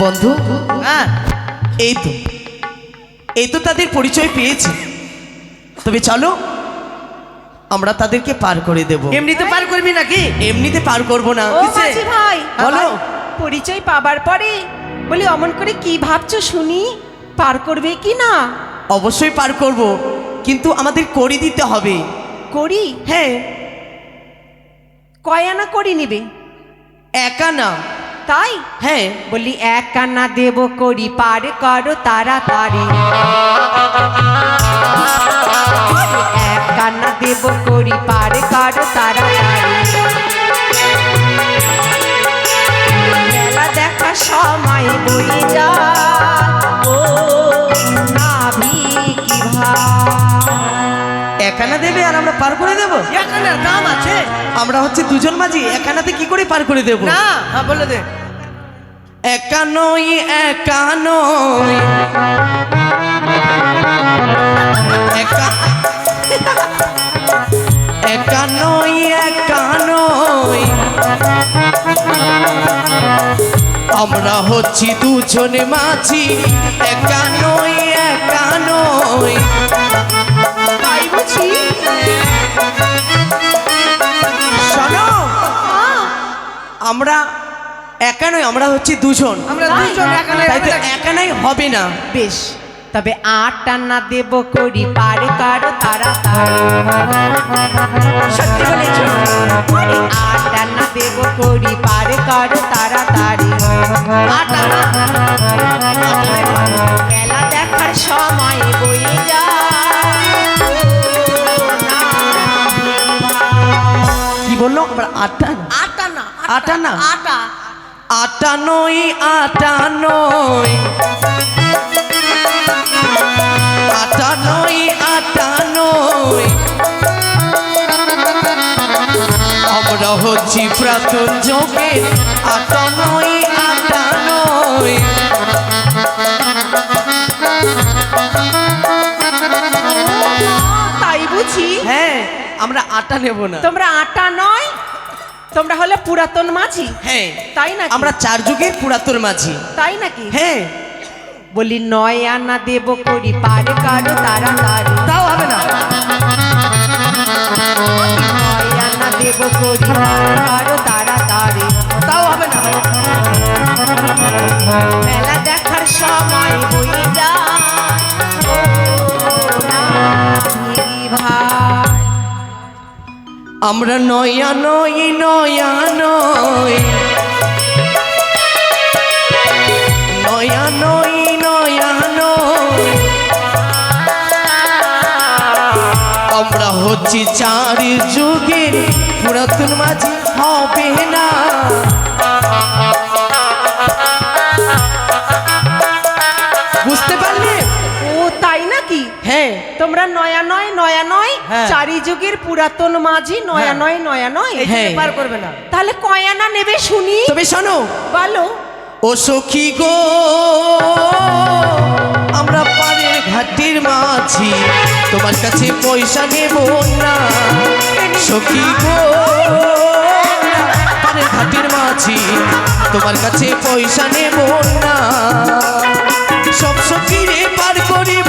বন্ধু হ্যাঁ। এই তো এই তো তাদের পরিচয় পেয়েছি। তবে চলো আমরা তাদেরকে পার করে দেব। এমনিতে পার করবি নাকি? এমনিতে পার করব না? ভাই বলো। পরিচয় পাবার পরে বলি অমন করে কি ভাবছ শুনি? পার করবে কি না? অবশ্যই পার করব কিন্তু আমাদের করি দিতে হবে। করি? হ্যাঁ। কয় আনা করি নিবে? একা না তাই? হ্যাঁ। বলি এক কান্না দেব করি পার করো তাড়াতাড়ি। এক কান্না দেব করি পার করো তাড়াতাড়ি। মেলা দেখা সময় বই যা ও দেবে আর আমরা পার করে দেব? এখানে দাম আছে। আমরা হচ্ছে দুজন মাঝি একানাতে কি করে পার করে দেব? না হ্যাঁ বলে দে। একা নই একা নই। একা একা নই আমরা হচ্ছি দুজনে মাঝি একা নই। আমরা একা নয় আমরা হচ্ছি দুজন। আমরা তাই? দুজন তাই তো একানাই হবে না। বেশ তবে আট আনা দেব করি পারে করো তাড়াতাড়ি সত্যি বলেছ? আরে আট আনা দেব করি পারে করো আট আনা মেলা দেখার সময় বই যা কি বলল? আমরা আটটা? না? আটা না? আটা। আটা নই আটা নই। আটা নই আটা নই। আমরা হচ্ছি প্রাতন যোগে আটা নই আটা নই। তাই বুঝি। হ্যাঁ আমরা আটা নেব না। তোমরা আটা নয় তোমরা হলে পুরাতন মাঝি। হ্যাঁ তাই না আমরা চার যুগের পুরাতন মাঝি। তাই নাকি? হ্যাঁ। বলি নয় আনা দেব করি পারে কারও তারা তাও হবে না। আমরা নয়া নই নয়া নই। নয়া নই নয়া নই। আমরা হচ্ছি চার যুগের পুরাতন মাঝি হবে না। বুঝতে পারলে? হ্যাঁ। তোমরা নয়া নয় নয়া নয় হ্যাঁ। চারি যুগের পুরাতন মাঝি নয়া হ্যাঁ। নয় নয়া নয় হ্যাঁ। পার করবে না। তাহলে কয়ানা নেবে শুনি। তবে শোনো। বলো। ও সখী গো আমরা পাড়ের ঘাটের মাঝি তোমার কাছে পয়সা নেব না। সখী গো পাড়ের ঘাটের মাঝি তোমার কাছে পয়সা নেব না। সব সখীরে পার করিব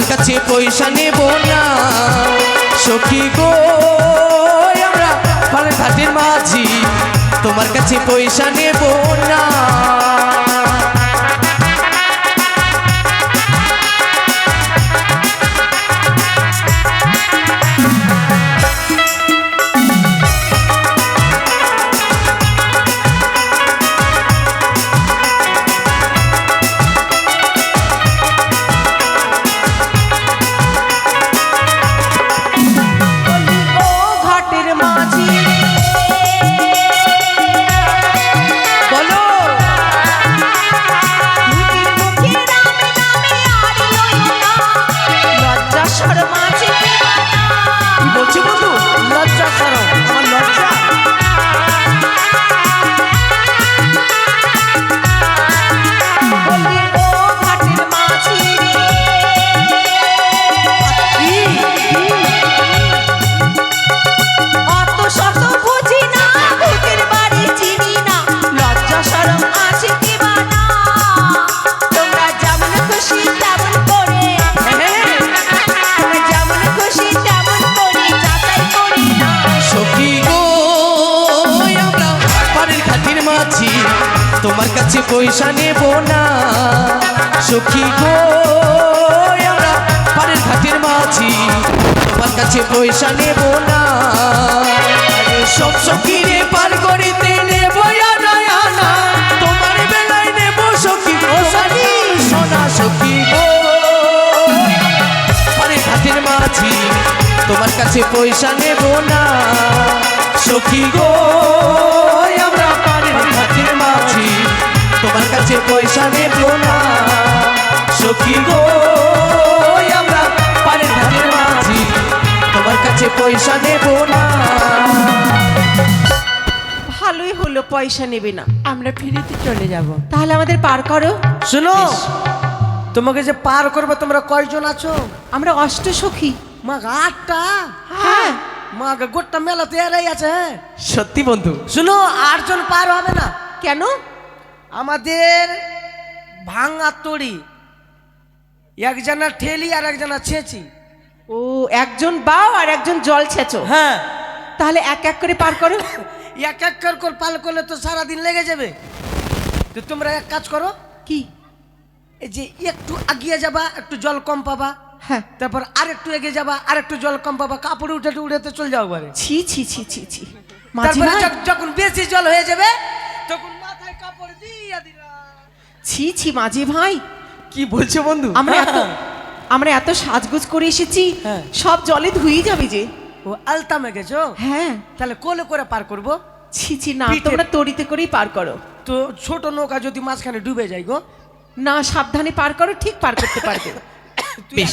তোমার কাছে পয়সা নেব না। সখী গো, আমরা পানের ঘাটের মাঝি, তোমার কাছে পয়সা নেব না। তোমার কাছে পয়সা নেব না। সখী গো, আমরা পাড়ের ঘাটের মাঝি। তোমার কাছে পয়সা নেব না। সব সখীরে পার করিতে নেব তোমার বেলায় নেব সখী সানি সখী গো। ঘাটের মাঝি, তোমার কাছে পয়সা নেব না। সখী গো, আমরা পাড়ের মাঝি তোমার কাছে পয়সা নেব না। সখী গো আমরা পাড়ের ঘাটের মাঝি তোমার কাছে পয়সা নেব না। ভালোই হলো পয়সা নেবে না। আমরা ফিরিতে চলে যাব। তাহলে আমাদের পার করো। শুনো তোমাকে যে পার করবে তোমরা কয়জন আছো? আমরা অষ্ট সখী মা আটটা? হ্যাঁ মা গোটটা মেলা তো এরাই আছে হ্যাঁ? সত্যি বন্ধু। শুনো আটজন পার হবে না। কেন? আমাদের ভাঙা তড়ি একজনা ঠেলি আর একজনা ছেঁচি। ও একজন বাও আর একজন জল ছেচো? হ্যাঁ। তাহলে এক এক করে পার করো। এক এক কর করে পাল করলে তো সারাদিন লেগে যাবে। তো তোমরা এক কাজ করো। কি? এই যে একটু আগিয়ে যাবা একটু জল কম পাবা। হ্যাঁ। তারপর আর একটু এগিয়ে যাবা আর একটু জল কম পাবা কাপড় উঠে উঠে চলে যাও বারে ছি ছি ছি ছি ছি। তারপরে যখন বেশি জল হয়ে যাবে তখন মাথায় কাপড় দিয়ে দিলাম ছি ছি মাঝি ভাই। কি বলছো বন্ধু? আমরা এত আমরা এত সাজগোজ করে এসেছি হ্যাঁ। সব জলে ধুয়ে যাবে যে। ও আলতামে গেছো হ্যাঁ। তাহলে কোলে করে পার করব? ছি ছি না তোমরা তড়িতে করেই পার করো। তো ছোট নৌকা যদি মাঝখানে ডুবে যায় গো? না সাবধানে পার করো ঠিক পার করতে পারবে। বেশ।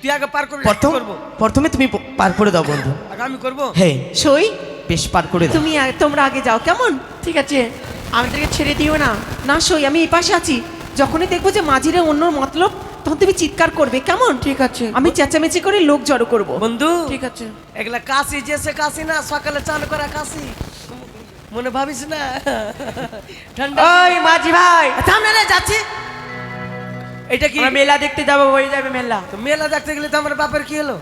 তুই আগে পার করবি প্রথম প্রথমে তুমি পার করে দাও বন্ধু। আমি করব? হ্যাঁ। সই? বেশ পার করে দাও। তুমি তোমরা আগে যাও কেমন? ঠিক আছে। আমাদেরকে ছেড়ে দিও না। না সই আমি এই পাশে আছি। যখনই দেখব যে মাঝিরে অন্য মতলব তখন তুমি চিৎকার করবে কেমন? ঠিক আছে। আমি চেঁচামেচি করে লোক জড়ো করব। বন্ধু ঠিক আছে। এগুলা কাশি যেসে কাশি না সকালে চান করা কাশি। মনে ভাবিস না? ঠান্ডা ওই মাঝি ভাই। রে যাচ্ছি। এটা কি? মেলা দেখতে যাব হয়ে যাবে মেলা। তো মেলা দেখতে গেলে তো আমার বাপের কি হলো?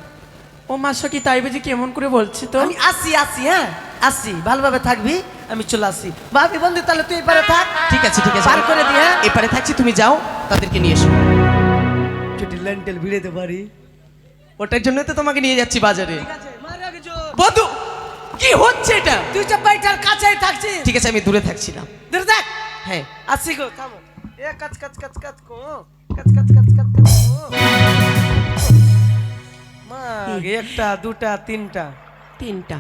ও মাসো কি তাই বুঝি কেমন করে বলছি তো? আমি আসি আসি হ্যাঁ আসি। ভালোভাবে থাকবি আমি চলে আসি। ভাবি বন্ধু তাহলে তুই এপারে থাক। ঠিক আছে ঠিক আছে। পার করে দি, হ্যাঁ? এপারে থাকছি তুমি যাও তাদেরকে নিয়ে এসো। ছুটি ল্যান্টেল ভিড়েতে পারি। ওটার জন্য তো তোমাকে নিয়ে যাচ্ছি বাজারে। বন্ধু কি হচ্ছে এটা? তুই যে বাইটার কাছেই থাকছিস। ঠিক আছে আমি দূরে থাকছিলাম দূর দেখ হ্যাঁ। আসি গো থামো। এ কাচ কাচ কাচ কাচ কো। কাচ কাচ কাচ কাচ কাচ কো? মা একটা দুটা তিনটা। তিনটা।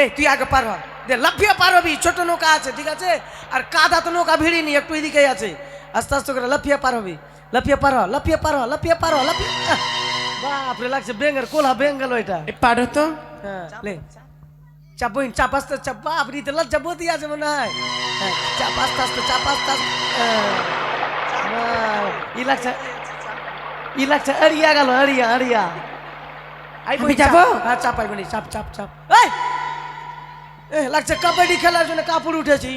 এই তুই আগে পার হ। দে লাফিয়ে পার হবি। ছোট নৌকা আছে ঠিক আছে? আর কাদা তো নৌকা ভিড়িনি একটু এদিকেই আছে। আস্তে আস্তে করে লাফিয়ে পার হবি। লাফিয়ে পার লাফিয়ে পার লাফিয়ে পার লাফিয়ে! বাপরে লাগছে বেঙ্গল কোলা বেঙ্গল ওইটা। এ পারো তো। হ্যাঁ চাপ বইন চাপ আস্তে চাপ। বাপরি তো লজ্জা বতি আছে মনে হয়। হ্যাঁ, চাপ আস্তে আস্তে চাপ আস্তে আস্তে। হ্যাঁ। ই লাগছে ই লাগছে গেল আমি যাব? হ্যাঁ বনি চাপ চাপ চাপ এই এ লাগছে কাবাডি খেলার জন্য কাপড় উঠেছি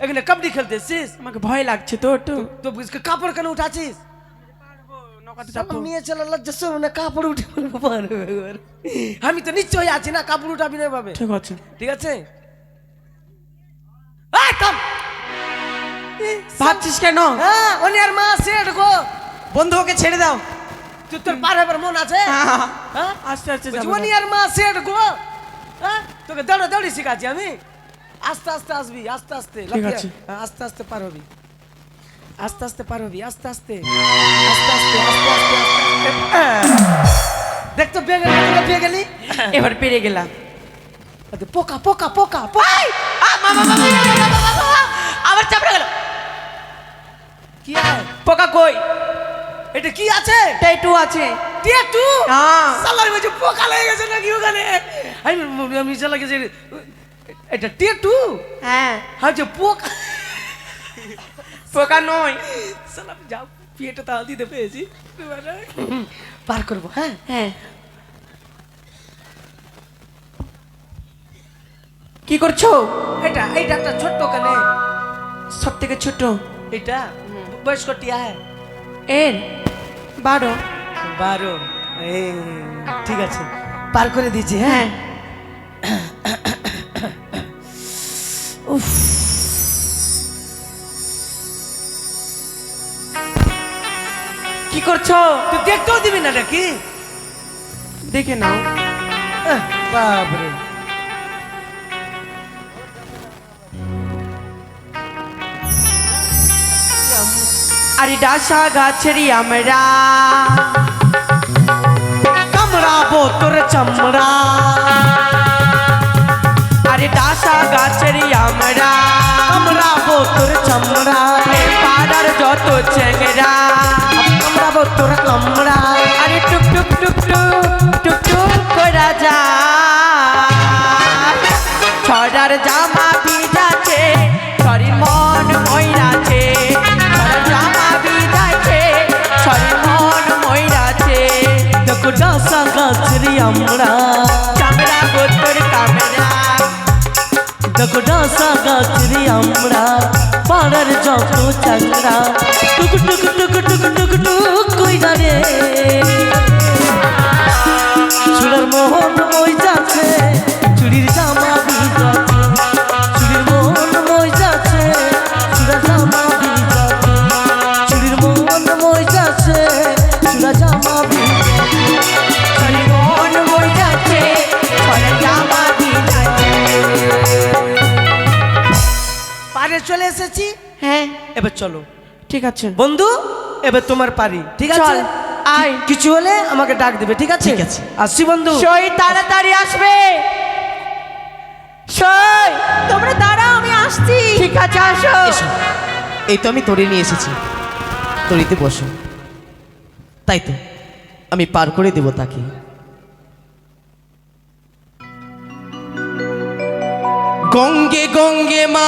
এখানে কাবাডি খেলতেছিস আমাকে ভয় লাগছে তো একটু তো কাপড় কেন উঠাছিস না কাপড় উঠে। আমি তো নিশ্চয়ই আছি না কাপড় উঠাবি না ভাবে ঠিক আছে ঠিক আছে ভাবছিস কেন উনি আর মা আছে গো বন্ধু ওকে ছেড়ে দাও তুই তোর পার হবার মন আছে আস্তে আস্তে উনি আর মা আছে গো তোকে দৌড়ে দৌড়ি শিখাচ্ছি আমি আস্তে আস্তে আসবি আস্তে আস্তে আস্তে আস্তে পার হবি আস্তে আস্তে পার হবি আস্তে আস্তে দেখতো বেগে পেয়ে গেলি এবার পেরে গেলাম পোকা পোকা পোকা পোকা আবার চাপড়ে গেলাম কি আছে পোকা কই? এটা কি আছে? টেটু আছে। টেটু হ্যাঁ। সালার মধ্যে পোকা লেগে গেছে নাকি ওখানে? আমি আমি চালা গেছে এটা টেটু হ্যাঁ। হ্যাঁ যে পোকা পোকা নয়। সালাম যাও পেটে তাল দিতে পেয়েছি পার করব হ্যাঁ? হ্যাঁ। কি করছ? এটা এইটা একটা ছোট্ট কানে। সব থেকে ছোট। এটা? বয়স কটিয়া হ্যাঁ এর বারো বারো এই, ঠিক আছে পার করে দিয়েছি হ্যাঁ হ্যাঁ কি করছ তুই দেখতেও দিবি না নাকি দেখে নাও আহ, আরে ডাসা গাছেরি আমরা কামড়াবো তোর চামড়া। আরে ডাসা গাছেরি আমরা কামড়াবো তোর চামড়া। পাড়ার যত চেংরা কামড়াবো তোর কামড়া আমরা চামড়া গোটর কামড়া। দেখো ডাসা গাছের আমরা পাড়ার যত চাংরা টুক টুক টুক টুক টুক টুক কইরা রে। চুড়ার মোহন মই যাচ্ছে চুড়ির জামা চলে এসেছি। হ্যাঁ। এবার চলো। ঠিক আছে। বন্ধু এবার তোমার পারি। ঠিক আছে? চল, আয়। কিছু হলে আমাকে ডাক দেবে ঠিক আছে? ঠিক আছে। আসছি বন্ধু। সই তাড়াতাড়ি আসবে। সই তোমরা দাঁড়াও আমি আসছি। ঠিক আছে আসো। এই তো আমি তরি নিয়ে এসেছি। তরিতে বসো। তাই তো আমি পার করে দেব তাকে। গঙ্গে গঙ্গে মা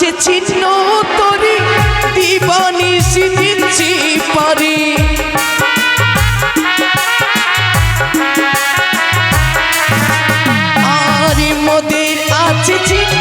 আছে চিহ্ন তরি দিবানি সিদিচ্ছি পারি। আরে মোদের আছে চিহ্ন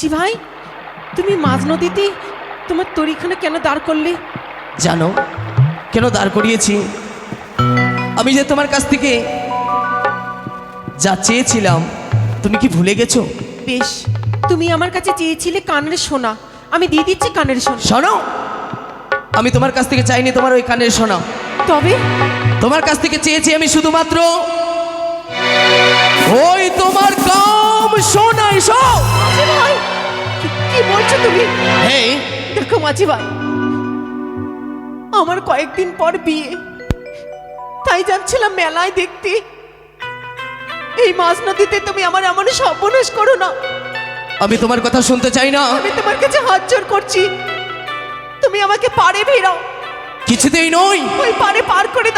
মাঝি ভাই তুমি মাঝ নদীতে তোমার তরিখানা কেন দাঁড় করলে? জানো কেন দাঁড় করিয়েছি? আমি যে তোমার কাছ থেকে যা চেয়েছিলাম তুমি কি ভুলে গেছো? বেশ তুমি আমার কাছে চেয়েছিলে কানের সোনা। আমি দিয়ে দিচ্ছি কানের সোনা। শোনো আমি তোমার কাছ থেকে চাইনি তোমার ওই কানের শোনা তবে? তোমার কাছ থেকে চেয়েছি আমি শুধুমাত্র ওই তোমার কাম মাঝি ভাই কি- বলছো তুমি? হ্যাঁ দেখো মাঝি ভাই আমার কয়েকদিন পর বিয়ে। তাই যাচ্ছিলাম মেলায় দেখতে। এই মাছ নদীতে তুমি আমার এমন সর্বনাশ করো না। আমি তোমার কথা শুনতে চাই না। আমি তোমার কাছে হাত জোর করছি। তুমি আমাকে পারে ভিড়াও কিছুতেই নই। ওই পারে পার করে দাও।